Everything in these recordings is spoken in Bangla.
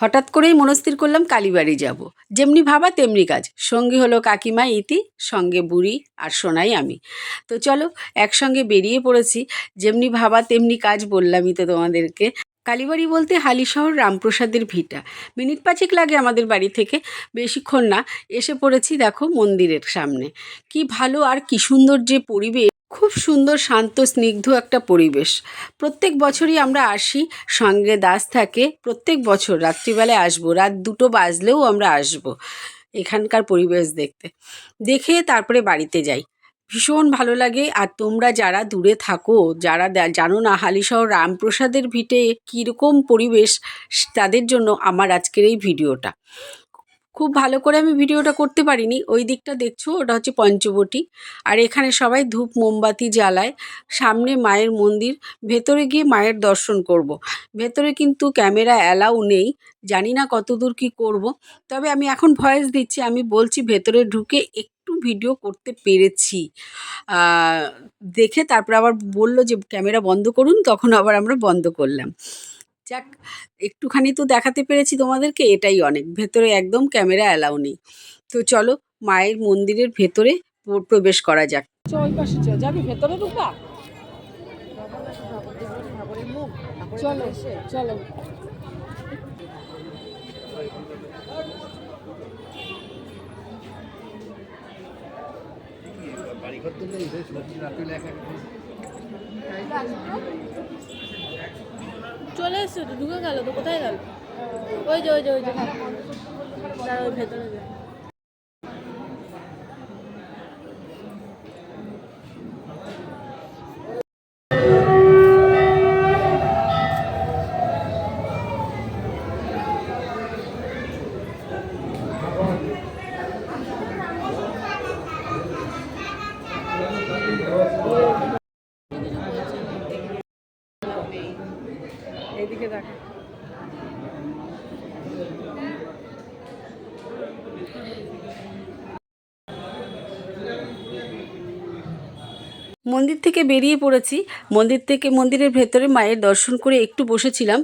হঠাৎ করেই মনস্থির করলাম কালীবাড়ি যাব। যেমনি ভাবা তেমনি কাজ। সঙ্গী হলো কাকিমা, ইতি, সঙ্গে বুড়ি আর সোনাই আমি। তো চলো, একসঙ্গে বেরিয়ে পড়েছি। যেমনি ভাবা তেমনি কাজ বললামই তো তোমাদেরকে। কালীবাড়ি বলতে হালিশহর রামপ্রসাদের ভিটা। মিনিট পাঁচেক লাগে আমাদের বাড়ি থেকে। বেশিক্ষণ না, এসে পড়েছি দেখো মন্দিরের সামনে। কি ভালো আর কি সুন্দর যে পরিবেশ। খুব সুন্দর, শান্ত, স্নিগ্ধ একটা পরিবেশ। প্রত্যেক বছরই আমরা আসি, সঙ্গে দাস থাকে, প্রত্যেক বছর রাত্রিবেলায় আসব, রাত দুটো বাজলেও আমরা আসব এখানকার পরিবেশ দেখতে। দেখে তারপরে বাড়িতে যাই। ভীষণ ভালো লাগে, আর তোমরা যারা দূরে থাকো, যারা জানো না হালিশহর রামপ্রসাদের ভিটে কীরকম পরিবেশ, তাদের জন্য আমার আজকের এই ভিডিওটা। খুব ভালো করে আমি ভিডিওটা করতে পারিনি। ওই দিকটা দেখছ, ওটা হচ্ছে পঞ্চবটি। আর এখানে সবাই ধূপ মোমবাতি জ্বালায়। সামনে মায়ের মন্দির, ভেতরে গিয়ে মায়ের দর্শন করব। ভেতরে কিন্তু ক্যামেরা অ্যালাউ নেই। জানি না কতদূর কি করব। তবে আমি এখন ভয়েস দিচ্ছি, আমি বলছি ভেতরে ঢুকে একটু ভিডিও করতে পেরেছি। দেখে তারপর আবার বলল যে ক্যামেরা বন্ধ করুন, তখন আবার আমরা বন্ধ করলাম। যাক একটুখানি তো দেখাতে পেরেছি তোমাদেরকে এটাই অনেক। ভেতরে একদম ক্যামেরা অ্যালাউ নেই। তো চলো মায়ের মন্দিরের ভেতরে প্রবেশ করা যাক। ওই পাশে যাবি ভেতরে চলো চলো। চলে তো ঢুকে গেল, তো কোথায় গেল? ওই যে ওই যে ওই যে ভেতরে যা মন্দির থেকে বেরিয়ে পড়েছি। মন্দির থেকে মন্দিরের ভেতরে মায়ের দর্শন করে একটু বসেছিলাম।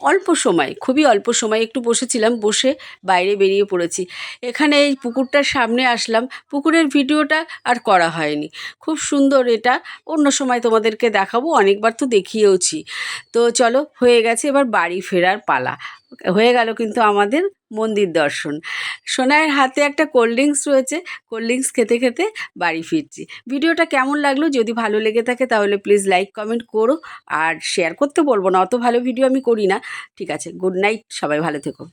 অল্প সময়, খুবই অল্প সময় একটু বসেছিলাম, বসে বাইরে বেরিয়ে পড়েছি। এখানে এই পুকুরটার সামনে আসলাম, পুকুরের ভিডিওটা আর করা হয়নি। খুব সুন্দর এটা, অন্য সময় তোমাদেরকে দেখাবো, অনেকবার তো দেখিয়েওছি। তো চলো, হয়ে গেছে, এবার বাড়ি ফেরার পালা। হয়ে গেল কিন্তু আমাদের মন্দির দর্শন। সোনায়ের হাতে একটা কোল্ড ড্রিঙ্কস রয়েছে কোল্ড ড্রিঙ্কস খেতে খেতে বাড়ি ফিরছি। ভিডিওটা কেমন লাগল যদি ভালো লেগে থাকে তাহলে প্লিজ লাইক কমেন্ট করো আর শেয়ার করতে বলব না, অত ভালো ভিডিও আমি করি না। ঠিক আছে গুড নাইট সবাই ভালো থেকো।